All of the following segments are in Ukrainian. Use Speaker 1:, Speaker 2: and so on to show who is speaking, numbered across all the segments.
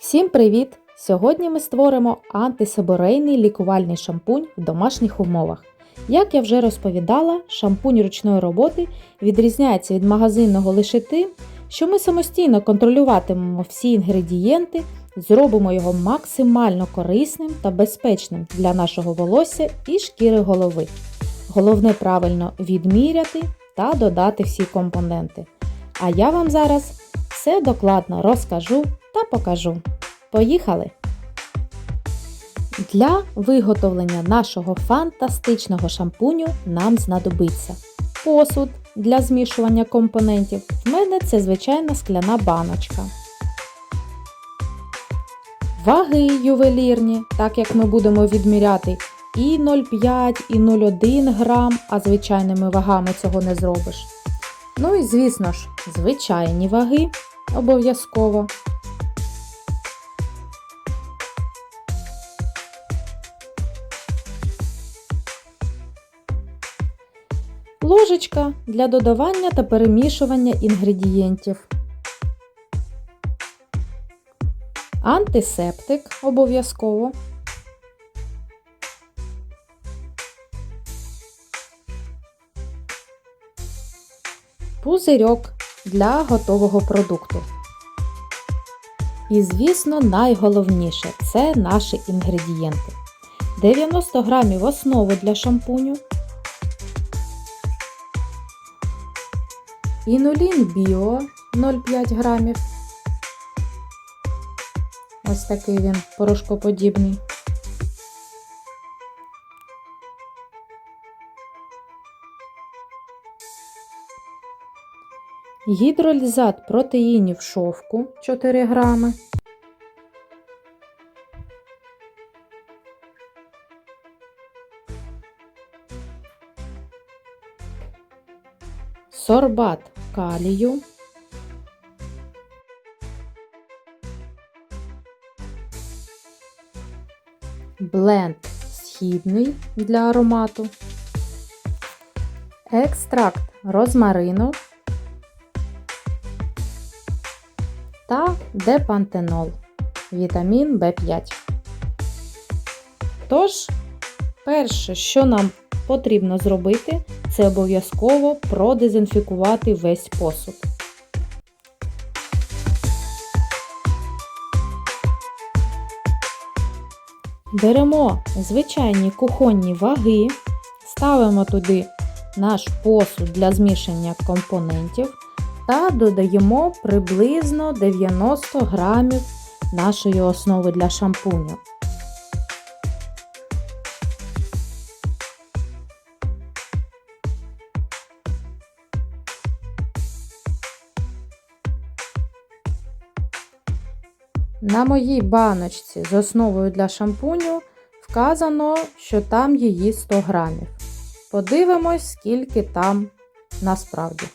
Speaker 1: Всім привіт! Сьогодні ми створимо антисеборейний лікувальний шампунь в домашніх умовах. Як я вже розповідала, шампунь ручної роботи відрізняється від магазинного лише тим, що ми самостійно контролюватимемо всі інгредієнти, зробимо його максимально корисним та безпечним для нашого волосся і шкіри голови. Головне правильно відміряти та додати всі компоненти. А я вам зараз все докладно розкажу та покажу. Поїхали! Для виготовлення нашого фантастичного шампуню нам знадобиться посуд для змішування компонентів. В мене це звичайна скляна баночка. Ваги ювелірні, так як ми будемо відміряти і 0,5, і 0,1 грам, а звичайними вагами цього не зробиш. Ну і звісно ж, звичайні ваги обов'язково. Ложечка для додавання та перемішування інгредієнтів. Антисептик обов'язково. Пузирьок для готового продукту. І, звісно, найголовніше це наші інгредієнти. 90 грамів основи для шампуню. Інулін Біо 0,5 грамів. Ось такий він порошкоподібний. Гідролізат протеїнів шовку 4 грами. Сорбат калію. Бленд східний для аромату. Екстракт розмарину та депантенол, вітамін В5. Тож, перше, що нам потрібно зробити, це обов'язково продезінфікувати весь посуд. Беремо звичайні кухонні ваги, ставимо туди наш посуд для змішання компонентів та додаємо приблизно 90 грамів нашої основи для шампуню. На моїй баночці з основою для шампуню вказано, що там її 100 грамів. Подивимось, скільки там насправді.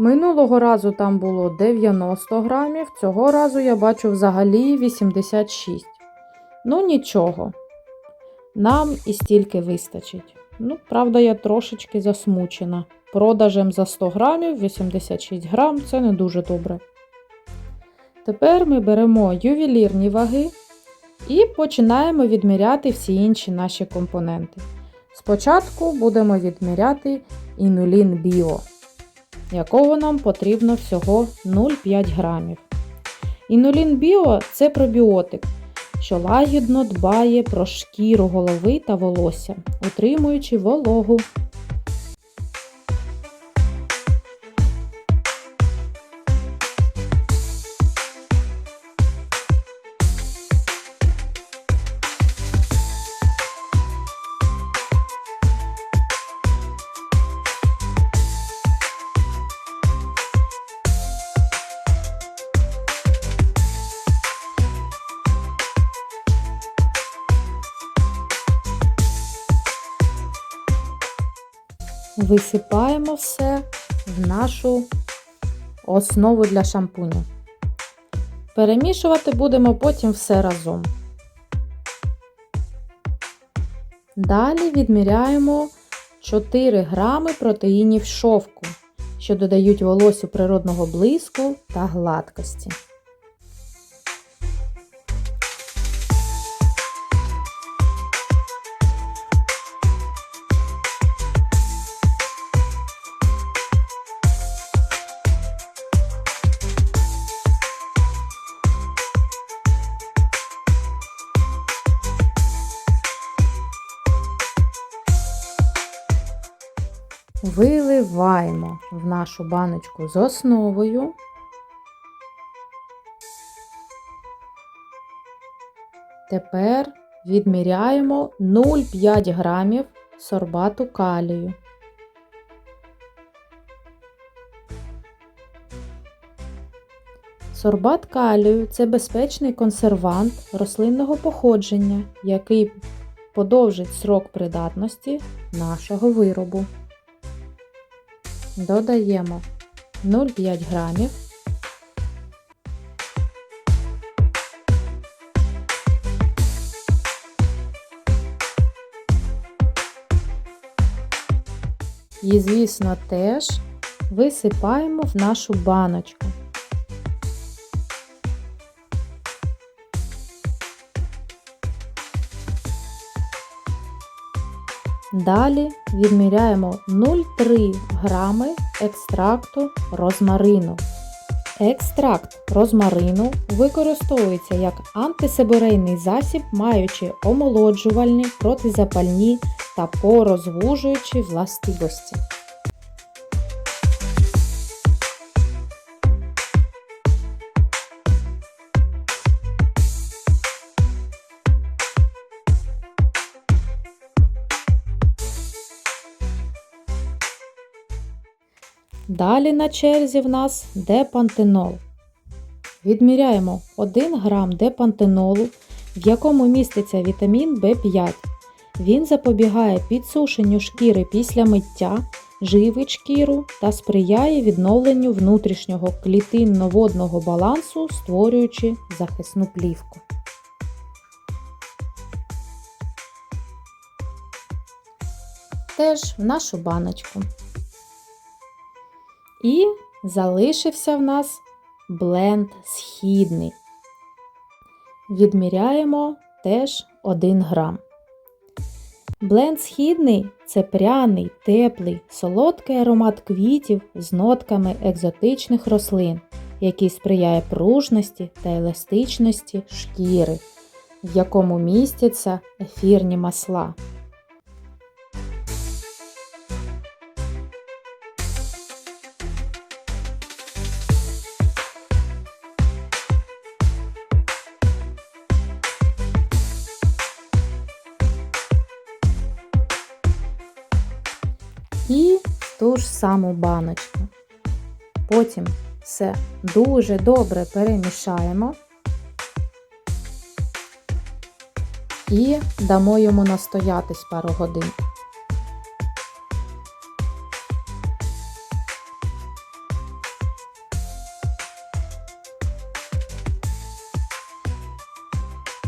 Speaker 1: Минулого разу там було 90 грамів, цього разу я бачу взагалі 86. Ну, нічого, нам і стільки вистачить. Ну, правда, я трошечки засмучена. Продажем за 100 грамів 86 грам це не дуже добре. Тепер ми беремо ювелірні ваги і починаємо відміряти всі інші наші компоненти. Спочатку будемо відміряти інулін біо якого нам потрібно всього 0,5 грамів. Інулін Біо це пробіотик, що лагідно дбає про шкіру голови та волосся, утримуючи вологу. Висипаємо все в нашу основу для шампуню. Перемішувати будемо потім все разом. Далі відміряємо 4 грами протеїнів шовку, що додають волосю природного блиску та гладкості. Виливаємо в нашу баночку з основою. Тепер відміряємо 0,5 грамів сорбату калію. Сорбат калію це безпечний консервант рослинного походження, який подовжить срок придатності нашого виробу. Додаємо 0,5 грамів. І, звісно, теж висипаємо в нашу баночку. Далі відміряємо 0,3 грами екстракту розмарину. Екстракт розмарину використовується як антисеборейний засіб, маючи омолоджувальні, протизапальні та порозвужуючі властивості. Далі на черзі в нас депантенол. Відміряємо 1 грам депантенолу, в якому міститься вітамін В5. Він запобігає підсушенню шкіри після миття, живить шкіру та сприяє відновленню внутрішнього клітинно-водного балансу, створюючи захисну плівку. Теж в нашу баночку. І залишився в нас бленд східний. Відміряємо теж 1 грам. Бленд східний це пряний, теплий, солодкий аромат квітів з нотками екзотичних рослин, який сприяє пружності та еластичності шкіри, в якому містяться ефірні масла. І ту ж саму баночку. Потім все дуже добре перемішаємо і дамо йому настоятись пару годин.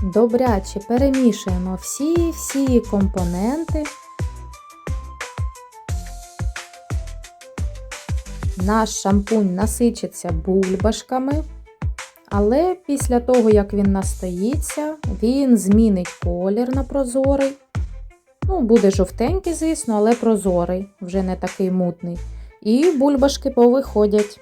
Speaker 1: Добряче перемішуємо всі-всі компоненти. Наш шампунь насичиться бульбашками, але після того, як він настоїться, він змінить колір на прозорий. Ну, буде жовтенький, звісно, але прозорий, вже не такий мутний. І бульбашки повиходять.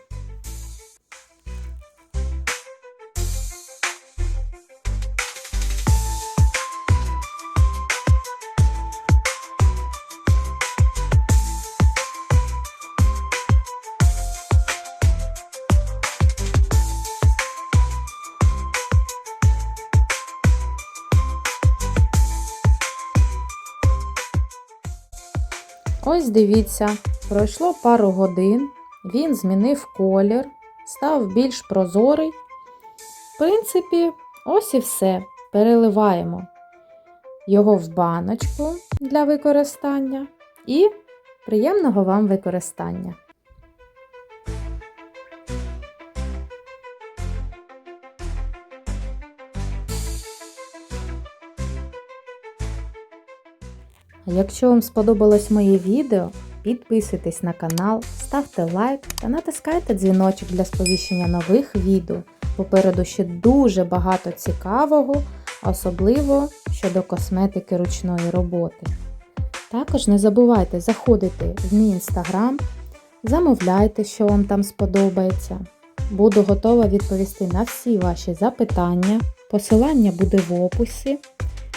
Speaker 1: Ось дивіться, пройшло пару годин, він змінив колір, став більш прозорий. В принципі, ось і все. Переливаємо його в баночку для використання і Приємного вам використання! Якщо вам сподобалось моє відео, підписуйтесь на канал, ставте лайк та натискайте дзвіночок для сповіщення нових відео. Попереду ще дуже багато цікавого, особливо щодо косметики ручної роботи. Також не забувайте заходити в мій інстаграм, замовляйте, що вам там сподобається. Буду готова відповісти на всі ваші запитання. Посилання буде в описі.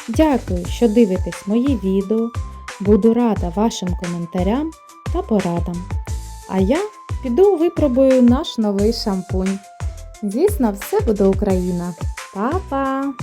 Speaker 1: Дякую, що дивитесь мої відео. Буду рада вашим коментарям та порадам. А я піду випробую наш новий шампунь. Звісно, все буде Україна. Па-па!